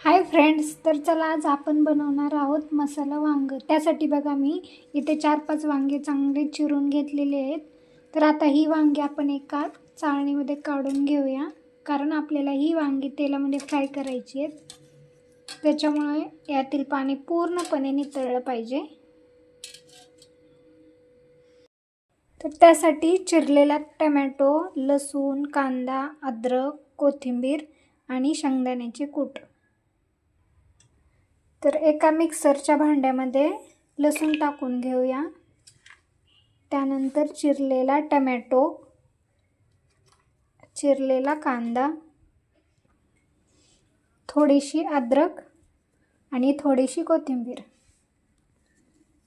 Hi friends तर चला आज आपण बनवणार आहोत मसाला वांग. त्यासाठी बघा मी इथे चार पाच वांगे चांगले चिरून घेतलेले आहेत. तर आता ही वांगी आपण एका चाळणीमध्ये काढून घेऊया. कारण आपल्याला ही वांगी तेलामध्ये फ्राय करायची आहेत. त्याच्यामुळे यातील पाणी पूर्णपणे नितळलं पाहिजे. तर त्यासाठी चिरलेला टमॅटो लसूण कांदा अद्रक कोथिंबीर आणि शेंगदाण्याचे कूट. तर एका मिक्सरच्या भांड्यामध्ये लसूण टाकून घेऊया. त्यानंतर चिरलेला टमॅटो चिरलेला कांदा थोडीशी अद्रक आणि थोडीशी कोथिंबीर.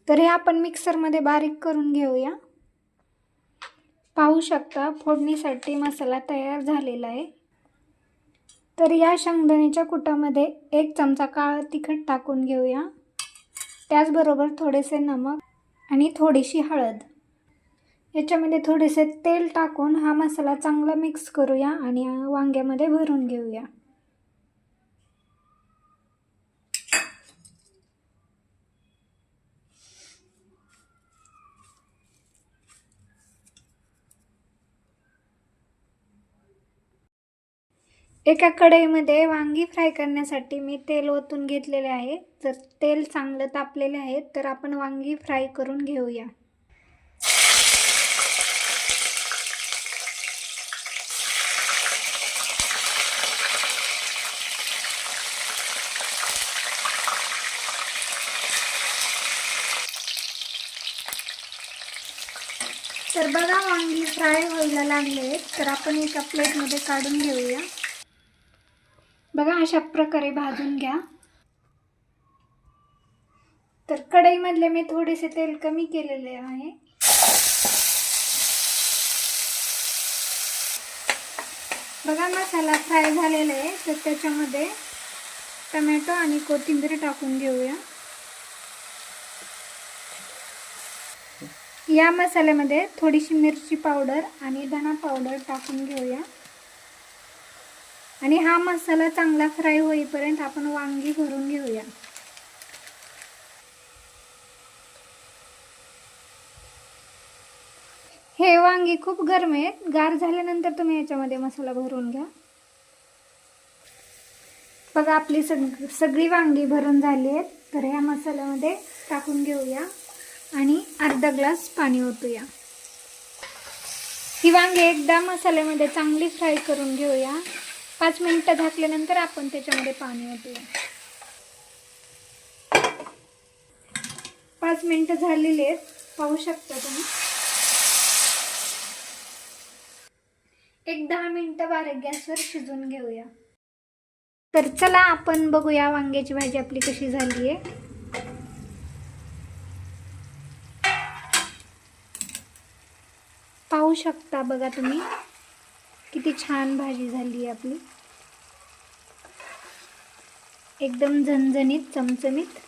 तर हे आपण मिक्सरमध्ये बारीक करून घेऊया. पाहू शकता फोडणीसाठी मसाला तयार झालेला आहे. तर या शेंगदाण्याच्या कुटामध्ये एक चमचा काळं तिखट टाकून घेऊया. त्याचबरोबर थोडेसे नमक आणि थोडीशी हळद. याच्यामध्ये थोडेसे तेल टाकून हा मसाला चांगला मिक्स करूया आणि वांग्यामध्ये भरून घेऊया. एका कढईमध्ये वांगी फ्राय करण्यासाठी मी तेल ओतून घेतलेले आहे. जर तेल चांगलं तापलेले आहे तर आपण वांगी फ्राय करून घेऊया. तर बघा वांगी फ्राय व्हायला लागले तर आपण एका प्लेटमध्ये काढून घेऊया. बघा अशा प्रकारे भाजून घ्या. तर कढईमधले मी थोडेसे तेल कमी केलेले आहे. बघा मसाला फ्राय झालेला आहे तर त्याच्यामध्ये टमॅटो आणि कोथिंबीर टाकून घेऊया. या मसाल्यामध्ये थोडीशी मिरची पावडर आणि धना पावडर टाकून घेऊया. आणि हा मसाला चांगला फ्राय होईपर्यंत आपण वांगी भरून घेऊया. हे वांगी खूप गरम आहेत. गार झाल्यानंतर तुम्ही याच्यामध्ये मसाला भरून घ्या. बघा आपली सग सगळी वांगी भरून झाली आहेत. तर ह्या मसाल्यामध्ये टाकून घेऊया आणि अर्धा ग्लास पाणी ओतूया. ही वांगी एकदा मसाल्यामध्ये चांगली फ्राय करून घेऊया. पाच मिनटं झाकल्यानंतर आपण त्याच्यामध्ये पाणी ओतूया. पाच मिनटं झालेली आहेत. पाहू शकता तुम्ही. एक दहा मिनटं बारीक गॅसवर शिजून घेऊया. तर चला आपण बघूया वांग्याची भाजी आपली कशी झाली आहे. पाहू शकता बघा तुम्ही. किती छान भाजी झाली आहे आपली. एकदम झणझणीत चमचमीत.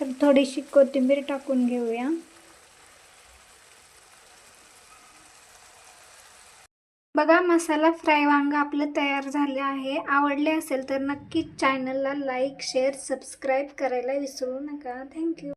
तर थोडीशी कोथिंबीर टाकून घेऊया. बघा मसाला फ्राय वांगा आपलं तयार झालं आहे. आवडले असेल तर नक्कीच चॅनलला लाईक शेअर सबस्क्राईब करायला विसरू नका. थँक्यू